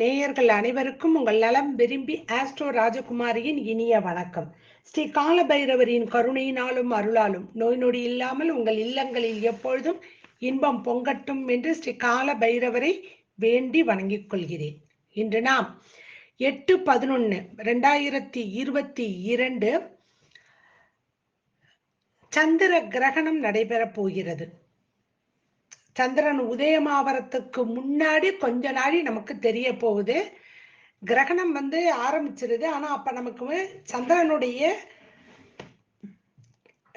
நேயர்கள் அனைவருக்கும் உங்கள் நலம் விரும்பி ஆஸ்ட்ரோ ராஜகுமாரியின் இனிய வணக்கம். ஸ்ரீ காலபைரவரின் கருணையினாலும் அருளாலும் நோய் நொடி இல்லாமல் உங்கள் இல்லங்களில் எப்பொழுதும் இன்பம் பொங்கட்டும் என்று ஸ்ரீ கால பைரவரை வேண்டி வணங்கிக் கொள்கிறேன். இன்று நாம் எட்டு பதினொன்னு ரெண்டாயிரத்தி இருபத்தி இரண்டு சந்திர கிரகணம் நடைபெறப் போகிறது. சந்திரன் உதயமாவரத்துக்கு முன்னாடி கொஞ்ச நாளி நமக்கு தெரிய போகுது. கிரகணம் வந்து ஆரம்பிச்சிருது. ஆனா அப்ப நமக்கு சந்திரனுடைய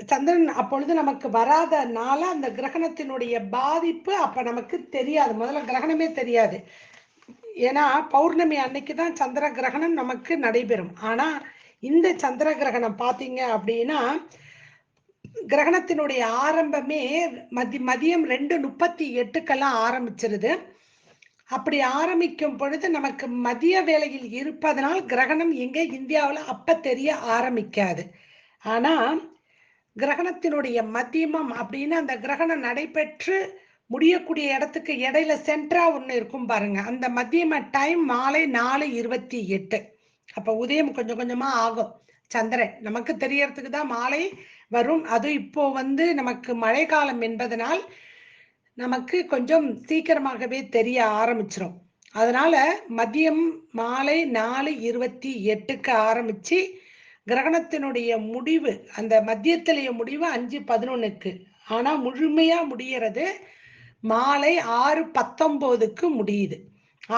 சந்திரன் அப்பொழுது நமக்கு வராதனால அந்த கிரகணத்தினுடைய பாதிப்பு அப்ப நமக்கு தெரியாது. முதல்ல கிரகணமே தெரியாது. ஏன்னா பௌர்ணமி அன்னைக்கு தான் சந்திர கிரகணம் நமக்கு நடைபெறும். ஆனா இந்த சந்திர கிரகணம் பாத்தீங்க அப்படின்னா கிரகணத்தினுடைய ஆரம்பமே மதி மதியம் ரெண்டு முப்பத்தி எட்டுக்கெல்லாம் ஆரம்பிச்சிருது. அப்படி ஆரம்பிக்கும் பொழுது நமக்கு மதிய வேளையில் இருப்பதனால் கிரகணம் எங்கே இந்தியாவில் அப்ப தெரிய ஆரம்பிக்காது. ஆனால் கிரகணத்தினுடைய மத்தியமம் அப்படின்னு அந்த கிரகணம் நடைபெற்று முடியக்கூடிய இடத்துக்கு இடையில சென்ட்ரா ஒன்று இருக்கும் பாருங்க. அந்த மத்தியம டைம் மாலை நாலு இருபத்தி எட்டு. அப்போ உதயம் கொஞ்சம் கொஞ்சமாக ஆகும். சந்திரன் நமக்கு தெரியறதுக்கு தான் மாலை வரும். அது இப்போ வந்து நமக்கு மழை காலம் என்பதனால் நமக்கு கொஞ்சம் சீக்கிரமாகவே தெரிய ஆரம்பிச்சிடும் அதனால மதியம் மாலை நாலு இருபத்தி எட்டுக்கு ஆரம்பிச்சு கிரகணத்தினுடைய முடிவு அந்த மத்தியத்திலேய முடிவு அஞ்சு பதினொன்னுக்கு. ஆனா முழுமையா முடியறது மாலை ஆறு பத்தொம்போதுக்கு முடியுது.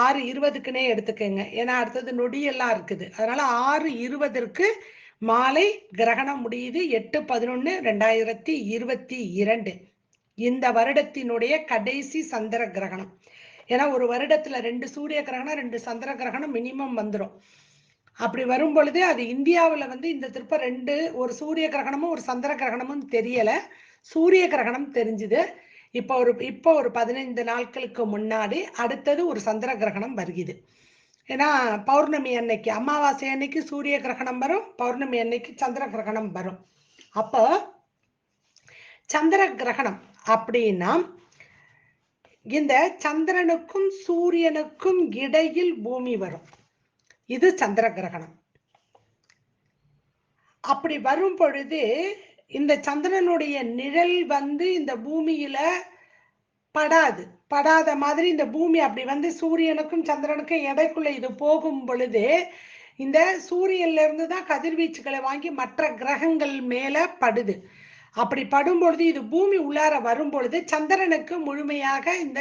ஆறு இருபதுக்குன்னே எடுத்துக்கோங்க. ஏன்னா அடுத்தது நொடியெல்லாம் இருக்குது. அதனால ஆறு இருபதற்கு மாலை கிரகணம் முடியுது எட்டு பதினொன்னு ரெண்டாயிரத்தி இருபத்தி இரண்டு. இந்த வருடத்தினுடைய கடைசி சந்திர கிரகணம். ஏன்னா ஒரு வருடத்துல ரெண்டு சூரிய கிரகணம் ரெண்டு சந்திர கிரகணம் மினிமம் வந்துடும் அப்படி வரும் பொழுது அது இந்தியாவில் வந்து இந்த திருப்ப ரெண்டு ஒரு சூரிய கிரகணமும் ஒரு சந்திர கிரகணமும் தெரியல. சூரிய கிரகணம் தெரிஞ்சுது. இப்போ ஒரு இப்போ ஒரு பதினைந்து நாட்களுக்கு முன்னாடி அடுத்தது ஒரு சந்திர கிரகணம் வருகிறது ஏன்னா பௌர்ணமி அன்னைக்கு அமாவாசை அன்னைக்கு சூரிய கிரகணம் வரும் பௌர்ணமி அன்னைக்கு சந்திர கிரகணம் வரும். அப்போ சந்திர கிரகணம் அப்படின்னா இந்த சந்திரனுக்கும் சூரியனுக்கும் இடையில் பூமி வரும். இது சந்திர கிரகணம். அப்படி வரும் பொழுது இந்த சந்திரனுடைய நிழல் வந்து இந்த பூமியில படாது. படாத மாதிரி இந்த பூமி அப்படி வந்து சூரியனுக்கும் சந்திரனுக்கும் எடைக்குள்ள இது போகும் பொழுது இந்த சூரியன்ல இருந்து தான் கதிர்வீச்சுகளை வாங்கி மற்ற கிரகங்கள் மேல படுது. அப்படி படும் பொழுது இது பூமி உள்ளார வரும் பொழுது சந்திரனுக்கு முழுமையாக இந்த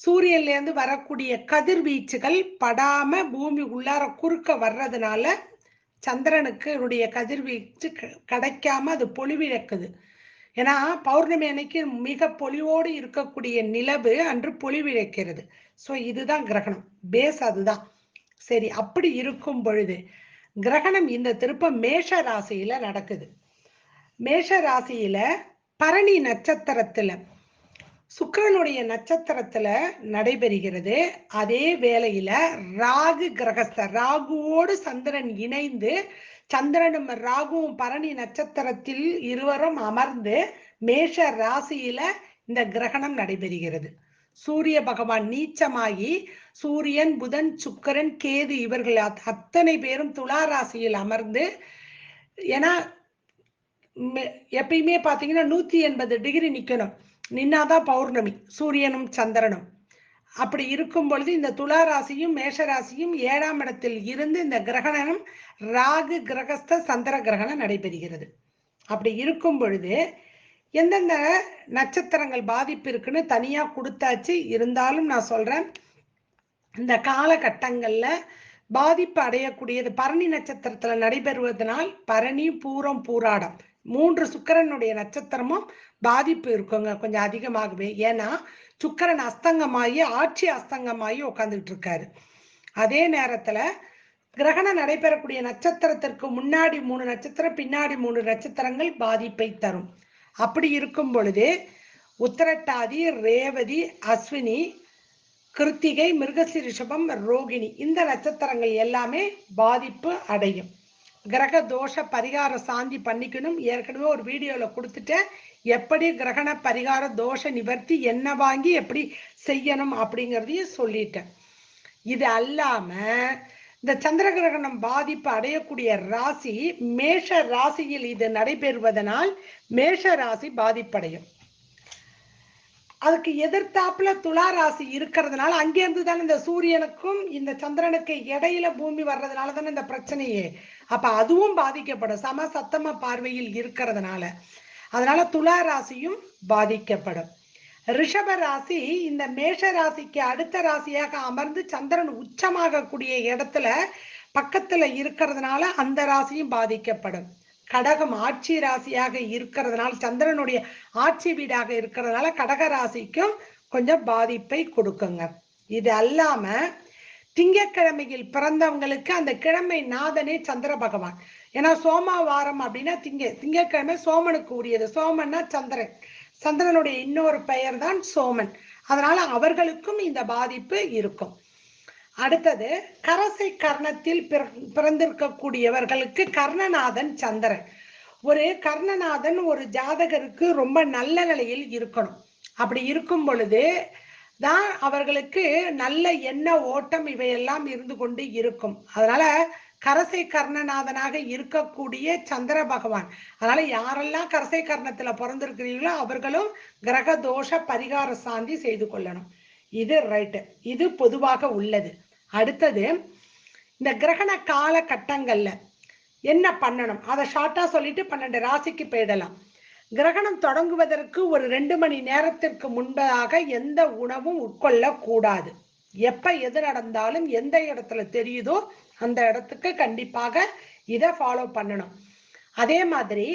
சூரியன்ல இருந்து வரக்கூடிய கதிர்வீச்சுகள் படாம பூமி உள்ளார குறுக்க வர்றதுனால சந்திரனுக்கு என்னுடைய கதிர்வீச்சு கிடைக்காம அது பொலிவிழக்குது. ஏன்னா பௌர்ணமி அன்னைக்கு மிக பொலிவோடு இருக்கக்கூடிய நிலவு அன்று பொலிவிழைக்கிறது ஸோ இதுதான் கிரகணம். பேஸ் அதுதான். சரி அப்படி இருக்கும் பொழுது கிரகணம் இந்த திருப்பம் மேஷ ராசியில நடக்குது. மேஷ ராசியில பரணி நட்சத்திரத்துல சுக்கரனுடைய நட்சத்திரத்துல நடைபெறுகிறது. அதே வேளையில ராகு கிரகஸ்த ராகுவோடு சந்திரன் இணைந்து சந்திரனும் ராகுவும் பரணி நட்சத்திரத்தில் இருவரும் அமர்ந்து மேஷ ராசியில இந்த கிரகணம் நடைபெறுகிறது. சூரிய பகவான் நீச்சமாகி சூரியன் புதன் சுக்கரன் கேது இவர்கள் அத்தனை பேரும் துலா ராசியில் அமர்ந்து ஏன்னா எப்பயுமே பார்த்தீங்கன்னா நூத்தி எண்பது டிகிரி நிக்கணும். நின்னாதான் பௌர்ணமி. சூரியனும் சந்திரனும். அப்படி இருக்கும் பொழுது இந்த துலா ராசியும் மேஷ ராசியும் ஏழாம் இடத்தில் இருந்து இந்த கிரகணம் ராகு கிரகஸ்த சந்திர கிரகணம் நடைபெறுகிறது. அப்படி இருக்கும் பொழுது எந்தெந்த நட்சத்திரங்கள் பாதிப்பு இருக்குன்னு தனியா கொடுத்தாச்சு. இருந்தாலும் நான் சொல்றேன் இந்த காலகட்டங்கள்ல பாதிப்பு அடையக்கூடியது பரணி நட்சத்திரத்துல நடைபெறுவதனால் பரணி பூரம் பூராடம். மூன்று சுக்கரனுடைய நட்சத்திரமும் பாதிப்பு இருக்குங்க. கொஞ்சம் அதிகமாகவே ஏன்னா சுக்கரன் அஸ்தங்கமாகி ஆட்சி அஸ்தங்கமாகி உட்காந்துட்டு இருக்காரு அதே நேரத்துல கிரகணம் நடைபெறக்கூடிய நட்சத்திரத்திற்கு முன்னாடி மூணு நட்சத்திரம் பின்னாடி மூணு நட்சத்திரங்கள் பாதிப்பை தரும். அப்படி இருக்கும் பொழுது உத்தரட்டாதி ரேவதி அஸ்வினி கிருத்திகை மிருகசிரிஷபம் ரோகிணி இந்த நட்சத்திரங்கள் எல்லாமே பாதிப்பு அடையும். கிரக தோஷ பரிகார சாந்தி பண்ணிக்கணும். ஏற்கனவே ஒரு வீடியோல கொடுத்துட்டேன் எப்படி கிரகண பரிகார தோஷ நிவர்த்தி என்ன வாங்கி எப்படி செய்யணும் அப்படிங்கிறதையும் சொல்லிட்டேன். இது அல்லாம இந்த சந்திர கிரகணம் பாதிப்பு அடையக்கூடிய ராசி மேஷ ராசியில் இது நடைபெறுவதனால் மேஷ ராசி பாதிப்படையும். அதுக்கு எதிர்த்தாப்புல துலா ராசி இருக்கிறதுனால அங்கேருந்து தானே இந்த சூரியனுக்கும் இந்த சந்திரனுக்கு இடையில பூமி வர்றதுனால தானே இந்த பிரச்சனையே. அப்ப அதுவும் பாதிக்கப்படும். சம சத்தம பார்வையில் இருக்கிறதுனால. அதனால துலா ராசியும் பாதிக்கப்படும். ரிஷப ராசி இந்த மேஷ ராசிக்கு அடுத்த ராசியாக அமர்ந்து சந்திரன் உச்சமாகக்கூடிய இடத்துல பக்கத்துல இருக்கிறதுனால அந்த ராசியும் பாதிக்கப்படும். கடகம் ஆட்சி ராசியாக இருக்கிறதுனால சந்திரனுடைய ஆட்சி வீடாக இருக்கிறதுனால கடக ராசிக்கும் கொஞ்சம் பாதிப்பை கொடுக்குங்க. இது அல்லாம திங்கக்கிழமையில் பிறந்தவங்களுக்கு அந்த கிழமை நாதனே சந்திர பகவான். ஏன்னா சோமவாரம் அப்படின்னா திங்க திங்கக்கிழமை சோமனுக்கு உரியது. சோமன்னா சந்திரன். சந்திரனுடைய இன்னொரு பெயர் தான் சோமன். அதனால அவர்களுக்கும் இந்த பாதிப்பு இருக்கும். அடுத்தது கரசை கர்ணத்தில் பிறந்திருக்கக்கூடியவர்களுக்கு கர்ணநாதன் சந்திரன். ஒரு கர்ணநாதன் ஒரு ஜாதகருக்கு ரொம்ப நல்ல நிலையில் இருக்கணும். அப்படி இருக்கும் பொழுது தான் அவர்களுக்கு நல்ல எண்ண ஓட்டம் இவையெல்லாம் இருந்து கொண்டு இருக்கும். அதனால கரசை கர்ணநாதனாக இருக்கக்கூடிய சந்திர பகவான். அதனால யாரெல்லாம் கரசை கர்ணத்துல பிறந்திருக்கிறீங்களோ அவர்களும் கிரக தோஷ பரிகார சாந்தி செய்து கொள்ளணும். இது ரைட்டு இது பொதுவாக உள்ளது. அடுத்தது இந்த கிரகண கால கட்டங்கள்ல என்ன பண்ணணும்? அதை ஷார்ட்டா சொல்லிட்டு பன்னெண்டு ராசிக்கு போயிடலாம். கிரகணம் தொடங்குவதற்கு ஒரு ரெண்டு மணி நேரத்திற்கு முன்பதாக எந்த உணவும் உட்கொள்ள கூடாது எப்ப எது நடந்தாலும் எந்த இடத்துல தெரியுதோ அந்த இடத்துக்கு கண்டிப்பாக இதை ஃபாலோ பண்ணணும். அதே மாதிரி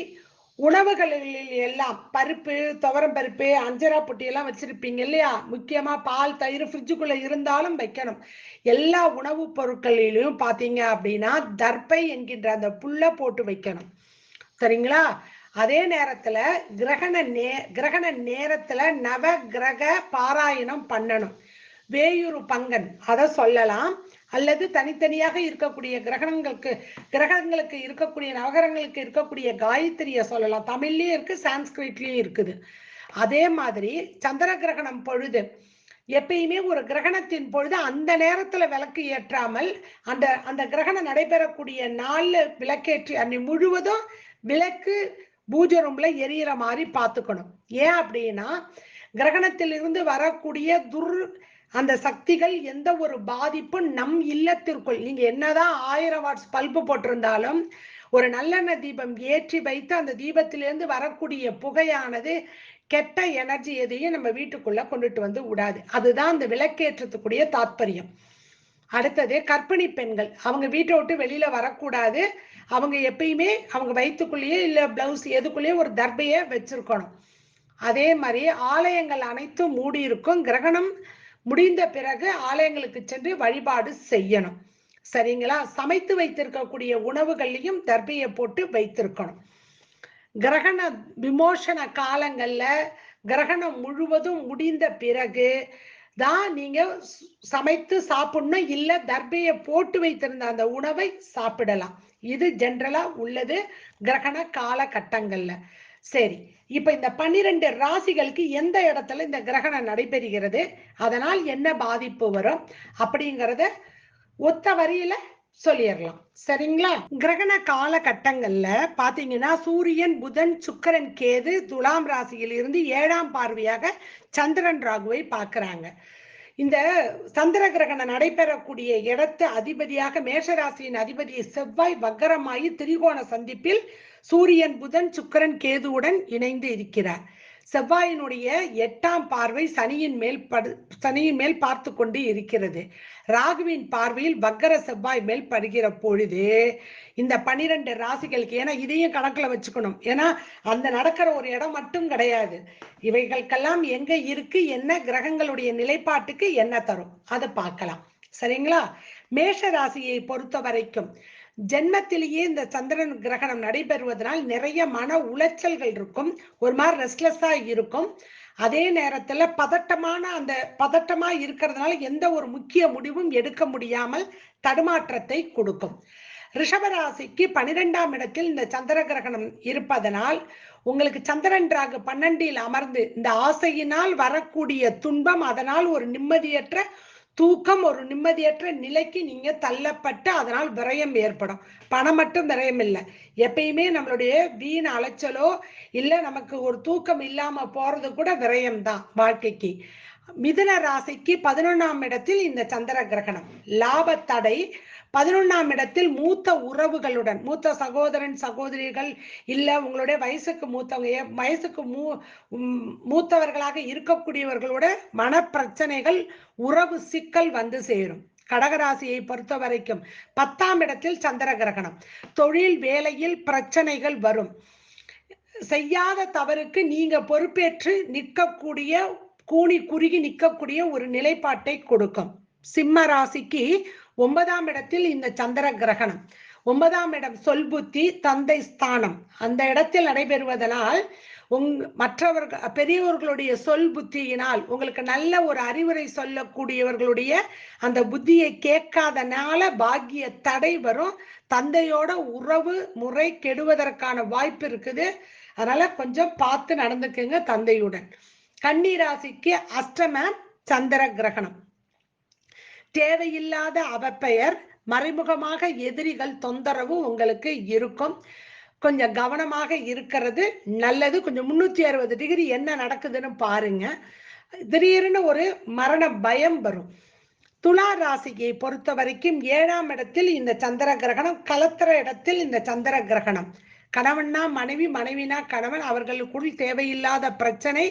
உணவுகளில் எல்லாம் பருப்பு துவரம் பருப்பு அஞ்சரா பொட்டி எல்லாம் வச்சிருப்பீங்க இல்லையா? முக்கியமா பால் தயிர் ஃப்ரிட்ஜுக்குள்ள இருந்தாலும் வைக்கணும். எல்லா உணவுப் பொருட்களிலும் பாத்தீங்க அப்படின்னா தர்பை என்கின்ற அந்த புல்லை போட்டு வைக்கணும். சரிங்களா? அதே நேரத்துல கிரகண நே கிரகண நேரத்துல நவ கிரக பாராயணம் பண்ணணும். வேயூர் பங்கன் அதை சொல்லலாம். அல்லது தனித்தனியாக இருக்கக்கூடிய கிரகணங்களுக்கு கிரகங்களுக்கு இருக்கக்கூடிய நவகரங்களுக்கு இருக்கக்கூடிய காயத்ரியை சொல்லலாம். தமிழ்லயும் இருக்கு சான்ஸ்கிரிட்லயும் இருக்குது. அதே மாதிரி சந்திர கிரகணம் பொழுது எப்பயுமே ஒரு கிரகணத்தின் பொழுது அந்த நேரத்துல விளக்கு ஏற்றாமல் அந்த அந்த கிரகணம் நடைபெறக்கூடிய நாள்ல விளக்கேற்றி அன்னை முழுவதும் விளக்கு பூஜை ரூம்ல எரியற மாதிரி பார்த்துக்கணும். ஏன் அப்படின்னா கிரகணத்திலிருந்து வரக்கூடிய துர் அந்த சக்திகள் எந்த ஒரு பாதிப்பும் நம் இல்லத்திற்குள் நீங்க என்னதான் ஆயிரம் வாட்ஸ் பல்பு போட்டிருந்தாலும் ஒரு நல்லெண்ணெய் தீபம் ஏற்றி வைத்து அந்த தீபத்திலிருந்து வரக்கூடிய புகையானது கெட்ட எனர்ஜி எதையும் நம்ம வீட்டுக்குள்ள கொண்டுட்டு வந்து விடாது. அதுதான் அந்த விளக்கேற்றத்துக்குரிய தாத்பரியம். அடுத்தது கற்பிணி பெண்கள். அவங்க வீட்டை விட்டு வெளியில வரக்கூடாது. அவங்க எப்பயுமே அவங்க வயிற்றுக்குள்ளேயே இல்லை பிளவுஸ் எதுக்குள்ளேயே ஒரு தர்பையை வச்சிருக்கணும். அதே மாதிரி ஆலயங்கள் அனைத்தும் மூடி இருக்கும் கிரகணம் முடிந்த பிறகு ஆலயங்களுக்கு சென்று வழிபாடு செய்யணும். சரிங்களா? சமைத்து வைத்திருக்கக்கூடிய உணவுகள்லையும் தர்பையை போட்டு வைத்திருக்கணும். கிரகண விமோசன காலங்கள்ல கிரகணம் முழுவதும் முடிந்த பிறகு தான் நீங்க சமைத்து சாப்பிடணும் இல்ல தர்பையை போட்டு வைத்திருந்த அந்த உணவை சாப்பிடலாம். இது ஜென்ரலா உள்ளது கிரகண காலகட்டங்கள்ல. சரி இப்ப இந்த பன்னிரண்டு ராசிகளுக்கு எந்த இடத்துல இந்த கிரகணம் நடைபெறுகிறது? அதனால் என்ன பாதிப்பு வரும்? அப்படிங்கறத ஒத்த வரியில சொல்லிடலாம். சரிங்களா? கிரகண காலகட்டங்கள்ல பாத்தீங்கன்னா சூரியன் புதன் சுக்கரன் கேது துலாம் ராசியில் இருந்து ஏழாம் பார்வையாக சந்திரன் ராகுவை பார்க்கறாங்க. இந்த சந்திர கிரகணம் நடைபெறக்கூடிய இடத்து அதிபதியாக மேஷராசியின் அதிபதி செவ்வாய் வக்கரமாயி திரிகோண சந்திப்பில் சூரியன் புதன் சுக்கரன் கேதுவுடன் இணைந்து இருக்கிறார். செவ்வாயினுடைய எட்டாம் பார்வை சனியின் மேல் படு சனியின் மேல் பார்த்து கொண்டு இருக்கிறது. ராகுவின் பார்வையில் வக்கர செவ்வாய் மேல் படுகிற பொழுது இந்த பனிரெண்டு ராசிகளுக்கு ஏன்னா இதையும் கணக்குல வச்சுக்கணும். ஏன்னா அந்த நடக்கிற ஒரு இடம் மட்டும் கிடையாது. இவைகளுக்கெல்லாம் எங்க இருக்கு என்ன கிரகங்களுடைய நிலைப்பாட்டுக்கு என்ன தரும் அதை பார்க்கலாம். சரிங்களா? மேஷ ராசியை பொறுத்த வரைக்கும் ஜென்மத்திலேயே இந்த சந்திரன் கிரகணம் நடைபெறுவதனால் நிறைய மன உளைச்சல்கள் இருக்கும். ஒரு மாதிரி ரெஸ்ட்லெஸ்ஸா இருக்கும். அதே நேரத்துல பதட்டமான அந்த பதட்டமா இருக்கிறதுனால எந்த ஒரு முக்கிய முடிவும் எடுக்க முடியாமல் தடுமாற்றத்தை கொடுக்கும். ரிஷபராசிக்கு பனிரெண்டாம் இடத்தில் இந்த சந்திர கிரகணம் இருப்பதனால் உங்களுக்கு சந்திரன் ராகு பன்னெண்டில் அமர்ந்து இந்த ஆசையினால் வரக்கூடிய துன்பம் அதனால் ஒரு நிம்மதியற்ற தூக்கம் ஒரு நிம்மதியற்ற நிலைக்கு நீங்க தள்ளப்பட்டு அதனால் விரயம் ஏற்படும். பணம் மட்டும் விரயம் இல்லை. எப்பயுமே நம்மளுடைய வீண் அலைச்சலோ இல்லை நமக்கு ஒரு தூக்கம் இல்லாம போறது கூட விரயம் தான் வாழ்க்கைக்கு. மிதுன ராசிக்கு பதினொன்னாம் இடத்தில் இந்த சந்திர கிரகணம். லாப தடை பதினொன்னாம் இடத்தில் மூத்த உறவுகளுடன் மூத்த சகோதரன் சகோதரிகள் இல்லை உங்களுடைய வயசுக்கு மூத்தவங்க வயசுக்கு மூ மூத்தவர்களாக இருக்கக்கூடியவர்களோட மனப்பிரச்சனைகள் உறவு சிக்கல் வந்து சேரும். கடகராசியை பொறுத்த வரைக்கும் பத்தாம் இடத்தில் சந்திர கிரகணம். தொழில் வேலையில் பிரச்சனைகள் வரும். செய்யாத தவறுக்கு நீங்க பொறுப்பேற்று நிற்கக்கூடிய கூனி குறுகி நிற்கக்கூடிய ஒரு நிலைப்பாட்டை கொடுக்கும். சிம்ம ராசிக்கு ஒன்பதாம் இடத்தில் இந்த சந்திர கிரகணம். ஒன்பதாம் இடம் சொல் புத்தி தந்தை ஸ்தானம். அந்த இடத்தில் நடைபெறுவதனால் உங் மற்றவர்கள் பெரியவர்களுடைய சொல் புத்தியினால் உங்களுக்கு நல்ல ஒரு அறிவுரை சொல்லக்கூடியவர்களுடைய அந்த புத்தியை கேட்காதனால பாக்கிய தடை வரும். தந்தையோட உறவு முறை கெடுவதற்கான வாய்ப்பு இருக்குது. அதனால கொஞ்சம் பார்த்து நடந்துக்குங்க தந்தையுடன். கன்னி ராசிக்கு அஷ்டம சந்திர கிரகணம். தேவையில்லாத அவப்பெயர் மறைமுகமாக எதிரிகள் தொந்தரவு உங்களுக்கு இருக்கும். கொஞ்சம் கவனமாக இருக்கிறது நல்லது. கொஞ்சம் முன்னூத்தி அறுபது டிகிரி என்ன நடக்குதுன்னு பாருங்க. திடீர்னு ஒரு மரண பயம் வரும். துலா ராசியை பொறுத்த வரைக்கும் ஏழாம் இடத்தில் இந்த சந்திர கிரகணம் கலத்திர இடத்தில் இந்த சந்திர கிரகணம். கணவன்னா மனைவி மனைவினா கணவன் அவர்களுக்குள் தேவையில்லாத பிரச்சனை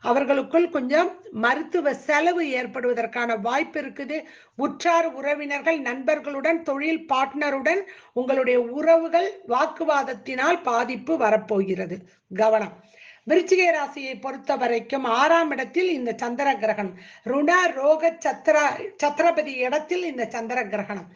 அவர்களுக்குள் கொஞ்சம் மருத்துவ செலவு ஏற்படுவதற்கான வாய்ப்பு இருக்குது. உற்றார் உறவினர்கள் நண்பர்களுடன் தொழில் பார்ட்னருடன் உங்களுடைய உறவுகள் வாக்குவாதத்தினால் பாதிப்பு வரப்போகிறது. கவனம். விருச்சிக ராசியை பொறுத்த வரைக்கும் ஆறாம் இடத்தில் இந்த சந்திர கிரகணம். ருண ரோக சத்திர சத்திரபதி இடத்தில் இந்த சந்திர கிரகணம்.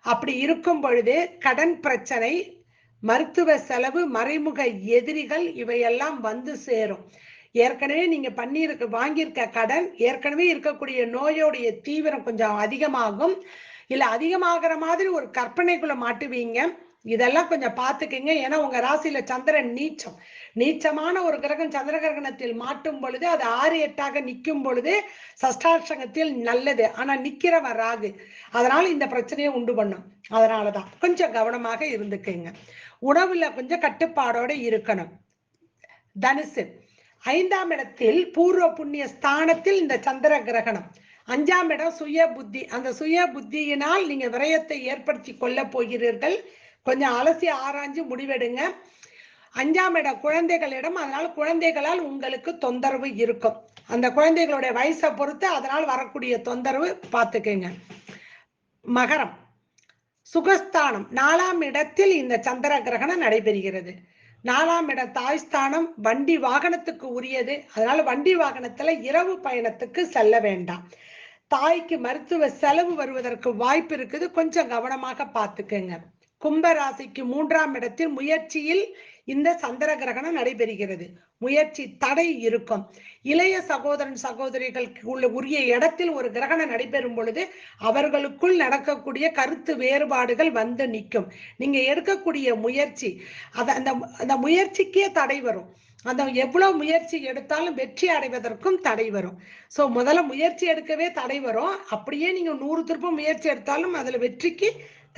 அப்படி இருக்கும் பொழுது கடன் பிரச்சனை மருத்துவ செலவு மறைமுக எதிரிகள் இவையெல்லாம் வந்து சேரும். ஏற்கனவே நீங்க பண்ணியிருக்க வாங்கியிருக்க கடன் ஏற்கனவே இருக்கக்கூடிய நோயோடைய தீவிரம் கொஞ்சம் அதிகமாகும். இல்ல அதிகமாகிற மாதிரி ஒரு கற்பனைக்குள்ள மாட்டுவீங்க. இதெல்லாம் கொஞ்சம் பார்த்துக்கங்க ஏன்னா உங்க ராசியில சந்திரன் நீச்சம். நீச்சமான ஒரு கிரகம் சந்திர கிரகணத்தில் மாட்டும் பொழுது அது ஆறு எட்டாக நிற்கும் பொழுது சஷ்டாட்சங்கத்தில் நல்லது. ஆனா நிக்கிறவன் ராகு. அதனால இந்த பிரச்சனையை உண்டு பண்ணும். அதனாலதான். கொஞ்சம் கவனமாக இருந்துக்குங்க. உணவுல கொஞ்சம் கட்டுப்பாடோட இருக்கணும். தனுசு. ஐந்தாம் இடத்தில் பூர்வ புண்ணிய ஸ்தானத்தில் இந்த சந்திர கிரகணம். அஞ்சாம் இடம் சுய புத்தி. அந்த சுய புத்தியினால் நீங்க விரயத்தை ஏற்படுத்தி கொள்ள போகிறீர்கள். கொஞ்சம் அலசி ஆராய்ஞ்சு முடிவெடுங்க. அஞ்சாம் இடம் குழந்தைகளிடம். அதனால் குழந்தைகளால் உங்களுக்கு தொந்தரவு இருக்கும். அந்த குழந்தைகளுடைய வயசை பொறுத்து அதனால் வரக்கூடிய தொந்தரவு பார்த்துக்கங்க. மகரம். சுகஸ்தானம். நாலாம் இடத்தில் இந்த சந்திர கிரகணம் நடைபெறுகிறது. நாலாம் இடம் தாய்ஸ்தானம் வண்டி வாகனத்துக்கு உரியது. அதனால வண்டி வாகனத்துல இரவு பயணத்துக்கு செல்ல வேண்டாம். தாய்க்கு மருத்துவ செலவு வருவதற்கு வாய்ப்பு இருக்குது. கொஞ்சம் கவனமாக பார்த்துக்கங்க. கும்பராசிக்கு மூன்றாம் இடத்தில் முயற்சியில் இந்த சந்திர கிரகணம் நடைபெறுகிறது. முயற்சி தடை இருக்கும். இளைய சகோதரன் சகோதரிகளுக்கு உள்ள உரிய இடத்தில் ஒரு கிரகணம் நடைபெறும் பொழுது அவர்களுக்குள் நடக்கக்கூடிய கருத்து வேறுபாடுகள் வந்து நிற்கும். நீங்க எடுக்கக்கூடிய முயற்சி அத அந்த அந்த முயற்சிக்கே தடை வரும். அந்த எவ்வளவு முயற்சி எடுத்தாலும் வெற்றி அடைவதற்கும் தடை வரும். ஸோ முதல்ல முயற்சி எடுக்கவே தடை வரும். அப்படியே நீங்க நூறு திருப்பம் முயற்சி எடுத்தாலும் அதுல வெற்றிக்கு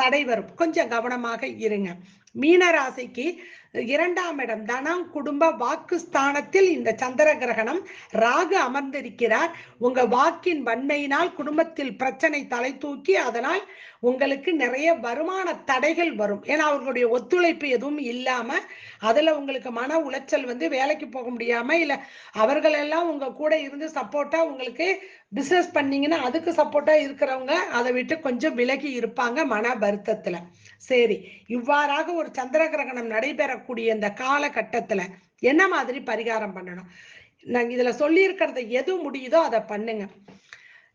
தடை வரும். கொஞ்சம் கவனமாக இருங்க. மீன ராசிக்கு இரண்டாம் இடம் தனம் குடும்ப வாக்கு ஸ்தானத்தில் இந்த சந்திர கிரகணம் ராகு அமர்ந்திருக்கிறார். உங்க வாக்கின் வன்மையினால் குடும்பத்தில் பிரச்சனை தலை தூக்கி அதனால் உங்களுக்கு நிறைய வருமான தடைகள் வரும். ஏன்னா அவர்களுடைய ஒத்துழைப்பு எதுவும் இல்லாம அதுல உங்களுக்கு மன உளைச்சல் வந்து வேலைக்கு போக முடியாம இல்ல அவர்கள் எல்லாம் உங்க கூட இருந்து சப்போர்ட்டா உங்களுக்கு பிசினஸ் பண்ணீங்கன்னா அதுக்கு சப்போர்ட்டா இருக்கிறவங்க அதை விட்டு கொஞ்சம் விலகி இருப்பாங்க மன வருத்தத்துல. சரி இவ்வாறாக ஒரு சந்திர கிரகணம் நடைபெறக்கூடிய இந்த காலகட்டத்துல என்ன மாதிரி பரிகாரம் பண்ணணும்? நான் இதுல சொல்லியிருக்கிறத எது முடியுதோ அதை பண்ணுங்க.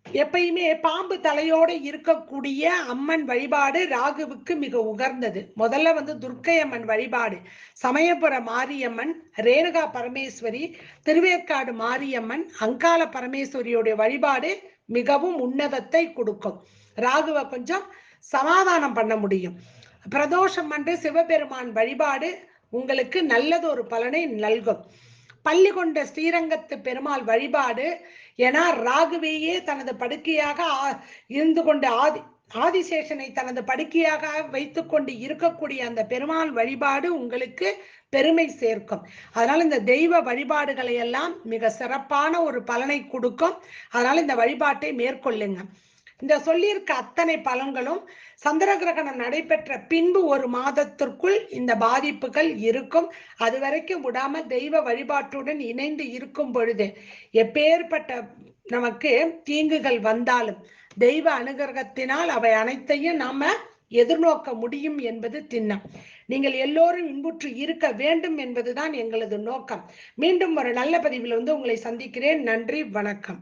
எப்பயுமே பாம்பு தலையோட இருக்கக்கூடிய அம்மன் வழிபாடு ராகுவுக்கு மிக உகர்ந்தது. முதல்ல வந்து துர்க்கை அம்மன் வழிபாடு சமயபுர மாரியம்மன் ரேணுகா பரமேஸ்வரி திருவேற்காடு மாரியம்மன் அங்காள பரமேஸ்வரியுடைய வழிபாடு மிகவும் உன்னதத்தை கொடுக்கும். ராகுவை கொஞ்சம் சமாதானம் பண்ண முடியும். பிரதோஷம் அன்று சிவபெருமான் வழிபாடு உங்களுக்கு நல்லதொரு பலனை நல்கும். பள்ளி கொண்ட ஸ்ரீரங்கத்து பெருமாள் வழிபாடு ஏன்னா ராகுவையே தனது படுக்கையாக ஆ- இருந்து கொண்டு ஆதி ஆதிசேஷனை தனது படுக்கையாக வைத்துக்கொண்டு இருக்கக்கூடிய அந்த பெருமாள் வழிபாடு உங்களுக்கு பெருமை சேர்க்கும். அதனால இந்த தெய்வ வழிபாடுகளை எல்லாம் மிக சிறப்பான ஒரு பலனை கொடுக்கும். அதனால இந்த வழிபாட்டை மேற்கொள்ளுங்க. இந்த சொல்லியிருக்க அத்தனை பலன்களும் சந்திர கிரகணம் நடைபெற்ற பின்பு ஒரு மாதத்திற்குள் இந்த பாதிப்புகள் இருக்கும். அது வரைக்கும் விடாம தெய்வ வழிபாட்டுடன் இணைந்து இருக்கும் பொழுது எப்பேற்பட்ட நமக்கு தீங்குகள் வந்தாலும் தெய்வ அனுகிரகத்தினால் அவை அனைத்தையும் நாம எதிர்நோக்க முடியும் என்பது திண்ணம். நீங்கள் எல்லோரும் இன்புற்று இருக்க வேண்டும் என்பதுதான் எங்களது நோக்கம். மீண்டும் ஒரு நல்ல பதிவில் வந்து உங்களை சந்திக்கிறேன். நன்றி வணக்கம்.